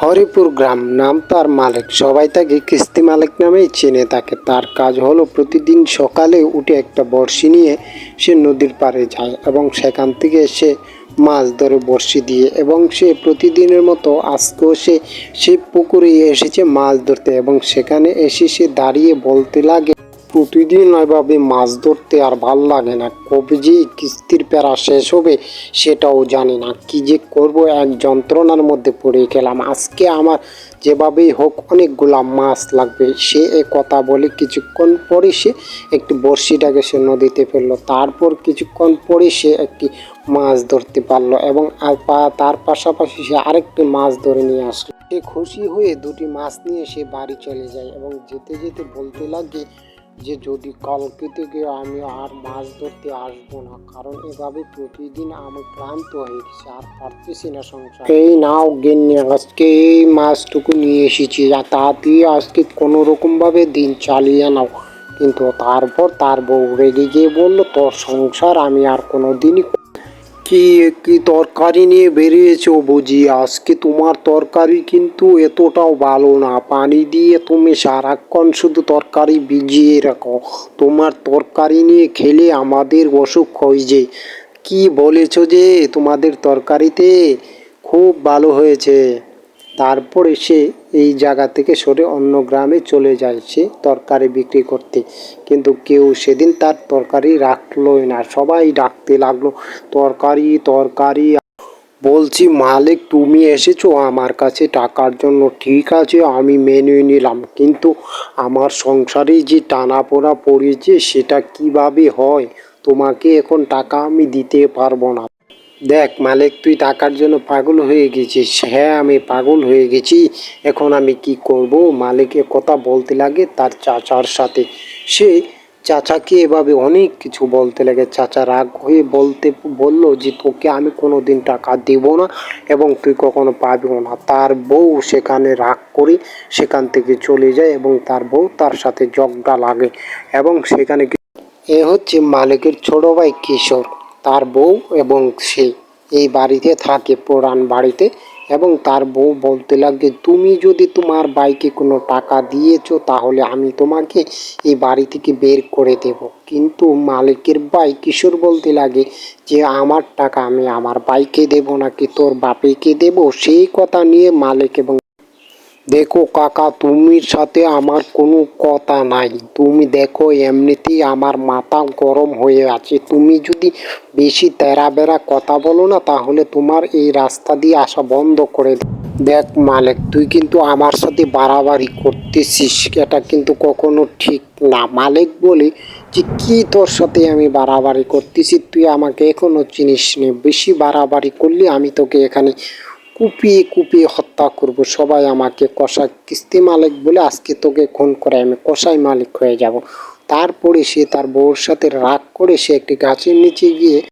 হরিপুর গ্রাম নাম তার মালিক। সবাই তাকে কিস্তি মালিক নামেই চেনে থাকে তার কাজ হলো প্রতিদিন সকালে উঠে একটা বড়শি নিয়ে সে নদীর পাড়ে যায় এবং সেখান থেকে সে মাছ ধরে বড়শি দিয়ে এবং সে প্রতিদিনের মতো আজকেও সে সেই পুকুরে এসেছে মাছ ধরতে এবং সেখানে এসে সে দাঁড়িয়ে বলতে লাগে। প্রতিদিন এভাবে মাছ ধরতে আর ভালো লাগে না। কবে যে কিস্তির প্যারা শেষ হবে সেটাও জানি না। কি যে করব, এক যন্ত্রণার মধ্যে পড়ে গেলাম। আজকে আমার যেভাবেই হোক অনেকগুলা মাছ লাগবে। সে এ কথা বলে কিছুক্ষণ পরে সে একটি বড়শিটাকে সে নদীতে ফেলল। তারপর কিছুক্ষণ পরে সে একটি মাছ ধরতে পারল এবং তার পাশাপাশি সে আরেকটি মাছ ধরে নিয়ে আসলো। সে খুশি হয়ে দুটি মাছ নিয়ে সে বাড়ি চলে যায় এবং যেতে যেতে বলতে লাগে যে যদি কালকে থেকে আমি আর মাছ ধরতে আসব না, কারণ এভাবে প্রতিদিন আমি ক্লান্ত হয়ে গেছি, আর পারতেছি না সংসার। এই নাও গেন্নি, আজকে এই মাছটুকু নিয়ে এসেছি, আর তা দিয়ে আজকে কোনো রকমভাবে দিন চালিয়ে নাও। কিন্তু তারপর তার বউ রেগে গিয়ে বলল, তোর সংসার আমি আর কোনো দিনই কি কি তরকারি নিয়ে বেরিয়েছো বুঝি? আজকে তোমার তরকারি কিন্তু এতটাও ভালো না। পানি দিয়ে তুমি সারাক্ষণ শুধু তরকারি ভিজিয়ে রাখো। তোমার তরকারি নিয়ে খেলে আমাদের অসুখ হয় যে। কি বলেছ যে তোমাদের তরকারিতে? খুব ভালো হয়েছে। তারপরে সে এই জায়গা থেকে সরে অন্য গ্রামে চলে যায় সে তরকারি বিক্রি করতে। কিন্তু কেউ সেদিন তার তরকারি রাখলোই না। সবাই ডাকতে লাগল, তরকারি তরকারি। বলছি, মালিক, তুমি এসেছ আমার কাছে টাকার জন্য। ঠিক আছে, আমি মেনে নিলাম। কিন্তু আমার সংসারে যে টানাপোড়া পড়েছে, সেটা কীভাবে হয়? তোমাকে এখন টাকা আমি দিতে পারব না। দেখ মালিক, তুই টাকার জন্য পাগল হয়ে গেছিস। হ্যাঁ আমি পাগল হয়ে গেছি। এখন আমি কি করব? মালিকের কথা বলতে লাগে তার চাচার সাথে। সে চাচাকে এভাবে অনেক কিছু বলতে লাগে। চাচা রাগ হয়ে বলতে, বলল যে তোকে আমি কোনো দিন টাকা দেব না এবং তুই কখনো পাবিও না। তার বউ সেখানে রাগ করে সেখান থেকে চলে যায় এবং তার বউ তার সাথে জগডা লাগে এবং সেখানে এ হচ্ছে মালিকের ছোট ভাই কিশোর। তার বউ এবং সে এই বাড়িতে থাকে পুরান বাড়িতে এবং তার বউ বলতে লাগে, তুমি যদি তোমার বাইকে কোনো টাকা দিয়েছ তাহলে আমি তোমাকে এই বাড়ি থেকে বের করে দেব। কিন্তু মালিকের ভাই কিশোর বলতে লাগে, যে আমার টাকা আমি আমার বাইকে দেব নাকি তোর বাপেকে দেব? সেই কথা নিয়ে মালিক এবং দেখো কাকা, তুমির সাথে আমার কোনো কথা নাই। তুমি দেখো, এমনিতেই আমার মাথা গরম হয়ে আছে। তুমি যদি বেশি তেরা বেড়া কথা বলো না, তাহলে তোমার এই রাস্তা দিয়ে আসা বন্ধ করে। দেখ মালিক, তুই কিন্তু আমার সাথে বাড়াবাড়ি করতেছিস, এটা কিন্তু কখনো ঠিক না। মালিক বলে যে, কি তোর সাথে আমি বাড়াবাড়ি করতেছি? তুই আমাকে এখনও চিনিস নে বেশি বাড়াবাড়ি করলে আমি তোকে এখানে কুপিয়ে কুপিয়ে হত্যা করব, সবাই আমাকে কষা কিস্তি মালিক বলে আজকে তোকে খুন করে আমি কষাই মালিক হয়ে যাব। তারপরে সে তার বউর সাথে রাগ করে সে একটি গাছের নিচে গিয়ে